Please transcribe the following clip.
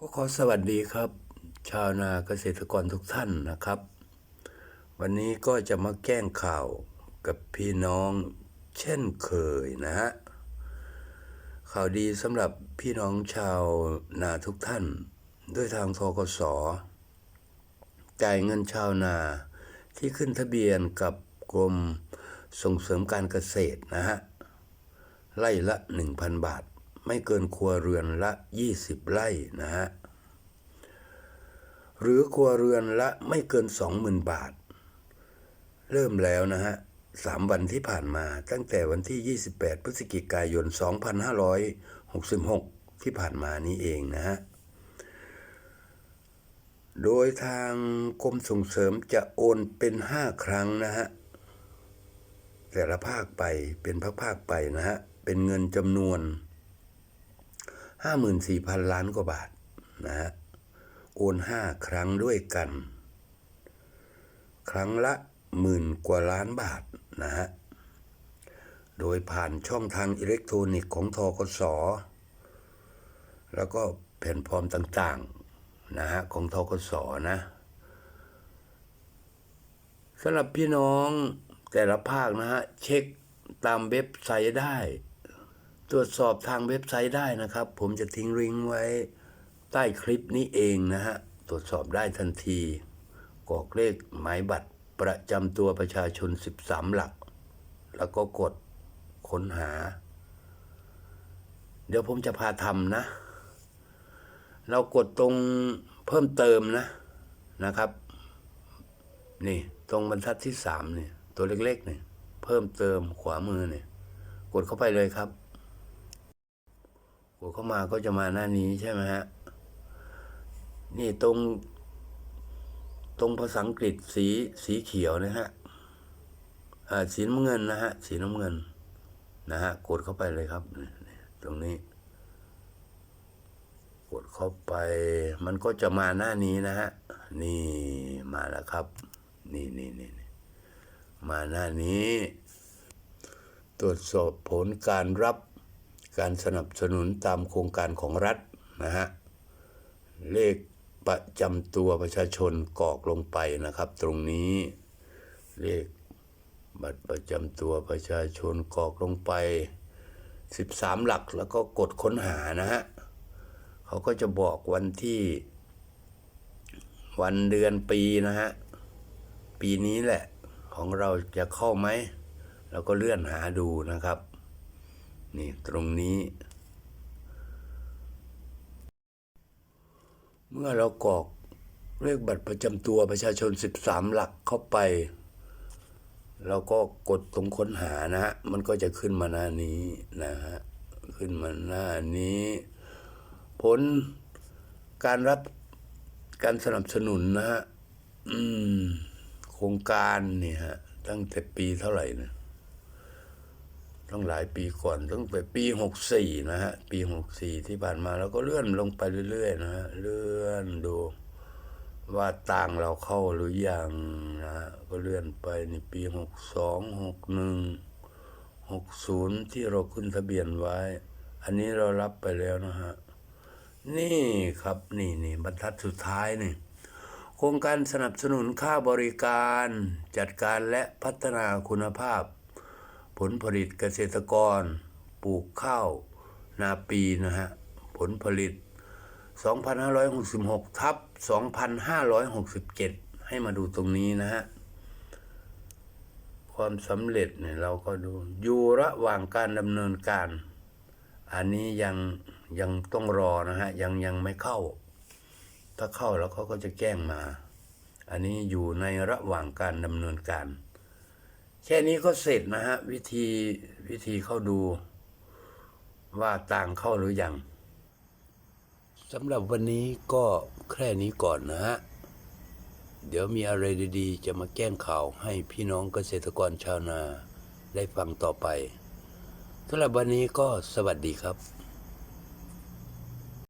ก็ขอสวัสดีครับ ชาวนาเกษตรกรทุกท่านนะครับ วันนี้ก็จะมาแก้งข่าวกับพี่น้องเช่นเคยนะฮะข่าวดีสำหรับพี่น้องชาวนาทุกท่าน ด้วยทางทกสจ่ายเงินชาวนาที่ขึ้นทะเบียนกับกรมส่งเสริมการเกษตรนะฮะไร่ละ 1,000 บาท ไม่เกินครัวเรือนละ 20 ไร่นะฮะ หรือครัวเรือนละไม่เกิน 20,000 บาท เริ่มแล้วนะฮะสามวันที่ผ่านมาตั้งแต่วันที่ 28 พฤศจิกายน 2566 ที่ผ่านมานี้เองนะฮะ โดยทางกรมส่งเสริมจะโอนเป็น 5 ครั้งนะฮะ แต่ละภาคไปเป็นภาคๆไปนะฮะ เป็นเงินจำนวน 54,000 ล้านกว่าบาทนะฮะโอนห้าครั้งด้วยกัน ครั้งละหมื่นกว่าล้านบาทนะฮะโดยผ่านช่องทางอิเล็กทรอนิกส์ของทกส แล้วก็แผ่นฟอร์มต่างๆนะฮะของทกสนะสำหรับพี่น้องแต่ละภาคนะฮะเช็คตามเว็บไซต์ได้ ตรวจสอบทางเว็บไซต์ได้นะครับ ผมจะทิ้งลิงก์ไว้ใต้คลิปนี้เองนะฮะ ตรวจสอบได้ทันทีกรอกเลขหมายบัตรประจำตัวประชาชน 13 หลัก แล้วก็กดค้นหา เดี๋ยวผมจะพาทำนะ เรากดตรงเพิ่มเติมนะนะครับ นี่ตรงบรรทัดที่สามเนี่ยตัวเล็กๆเนี่ยเพิ่มเติมขวามือเนี่ยกดเข้าไปเลยครับ กดเข้ามาก็จะมาหน้านี้ใช่ไหมฮะ นี่ตรง ตรงภาษาอังกฤษสีสีเขียวนะฮะสีน้ำเงินนะฮะ สีน้ำเงิน นะฮะ กดเข้าไปเลยครับ ตรงนี้ กดเข้าไป มันก็จะมาหน้านี้นะฮะ นี่มาแล้วครับ นี่นี่นี่มาหน้านี้ ตรวจสอบผลการรับ การสนับสนุนตามโครงการของรัฐนะฮะเลขประจำตัวประชาชนกรอกลงไปนะครับ ตรงนี้เลขบัตรประจำตัวประชาชนกรอกลงไป 13 หลักแล้วก็กดค้นหานะฮะเขาก็จะบอกวันที่ วันเดือนปีนะฮะ ปีนี้แหละของเราจะเข้าไหมเราก็เลื่อนหาดูนะครับ นี่ตรงนี้ เมื่อเรากรอกเลขบัตรประจำตัวประชาชน 13 หลักเข้าไปเราก็กดตรงค้นหานะฮะ มันก็จะขึ้นมาหน้านี้นะฮะ ขึ้นมาหน้านี้ ผลการรับการสนับสนุนนะฮะโครงการเนี่ยฮะ ตั้งแต่ปีเท่าไหร่นะ ตั้งหลายปีก่อนตั้งแต่ปีหกสี่นะฮะปีหกสี่ที่ผ่านมาเราก็เลื่อนลงไปเรื่อยๆนะฮะเลื่อนดูว่าตังเราเข้าหรือยังนะฮะก็เลื่อนไปในปีหกสองหกหนึ่งหกศูนย์ที่เราขึ้นทะเบียนไว้ อันนี้เรารับไปแล้วนะฮะนี่ครับนี่นี่บรรทัดสุดท้ายนี่โครงการสนับสนุนค่าบริการ จัดการและพัฒนาคุณภาพ ผลผลิตเกษตรกร ปลูกข้าว นาปีนะฮะ ผลผลิต 2566 ทับ 2567 ให้มาดูตรงนี้นะฮะ ความสำเร็จเนี่ยเราก็ดู อยู่ระหว่างการดำเนินการ อันนี้ยังยังต้องรอนะฮะ ยังยังไม่เข้า ถ้าเข้าแล้วเขาก็จะแจ้งมา อันนี้อยู่ในระหว่างการดำเนินการ แค่นี้ก็เสร็จนะฮะ วิธีวิธีเข้าดูว่าต่างเข้าหรือยังสำหรับวันนี้ก็แค่นี้ก่อนนะฮะ เดี๋ยวมีอะไรดีๆ จะมาแก้งข่าวให้พี่น้องเกษตรกรชาวนาได้ฟังต่อไปสำหรับวันนี้ก็สวัสดีครับ